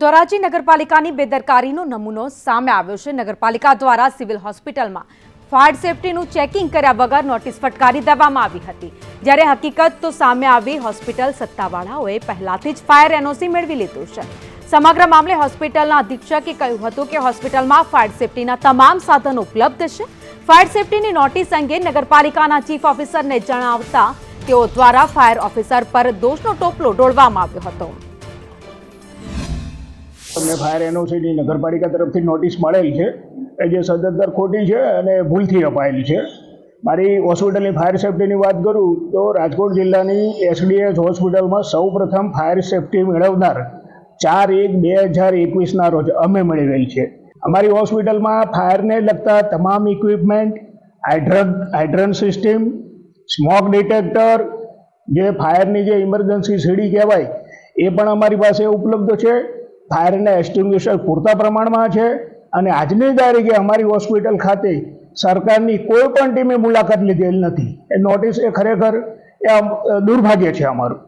ધોરાજી નગરપાલિકાની બેદરકારીનો નમૂનો સામે આવ્યો છે. નગરપાલિકા દ્વારા સિવિલ હોસ્પિટલમાં ફાયર સેફટીનું ચેકિંગ કર્યા વગર નોટિસ ફટકારી દેવામાં આવી હતી. જ્યારે હકીકત તો સામે આવી, હોસ્પિટલ સત્તાવાળાઓએ પહેલાથી જ ફાયર એનઓસી મેળવી લીધું છે. સમગ્ર મામલે હોસ્પિટલના અધિક્ષકે કહ્યું હતું કે હોસ્પિટલમાં ફાયર સેફટીના તમામ સાધનો ઉપલબ્ધ છે. ફાયર સેફટીની નોટિસ અંગે નગરપાલિકાના ચીફ ઓફિસરને જણાવતા તેઓ દ્વારા ફાયર ઓફિસર પર દોષનો ટોપલો ડોળવામાં આવ્યો હતો. તમને ફાયર એનઓસીની નગરપાલિકા તરફથી નોટિસ મળેલ છે એ જે સદંતર ખોટી છે અને ભૂલથી અપાયેલી છે. મારી હોસ્પિટલની ફાયર સેફટીની વાત કરું તો રાજકોટ જિલ્લાની એસડીએસ હોસ્પિટલમાં સૌ પ્રથમ ફાયર સેફટી મેળવનાર ચાર એક બે હજાર એકવીસના રોજ અમે મેળવેલ છે. અમારી હોસ્પિટલમાં ફાયરને લગતા તમામ equipment hydrant hydrant system, smoke detector, જે ફાયરની જે ઇમરજન્સી સીડી કહેવાય, એ પણ અમારી પાસે ઉપલબ્ધ છે. ફાયરના એક્સ્ટિંગ્વિશર પૂરતા પ્રમાણમાં છે અને આજની તારીખે અમારી હોસ્પિટલ ખાતે સરકારની કોઈ પણ ટીમે મુલાકાત લીધેલ નથી. એ નોટિસ એ ખરેખર એ દુર્ભાગ્ય છે અમારું.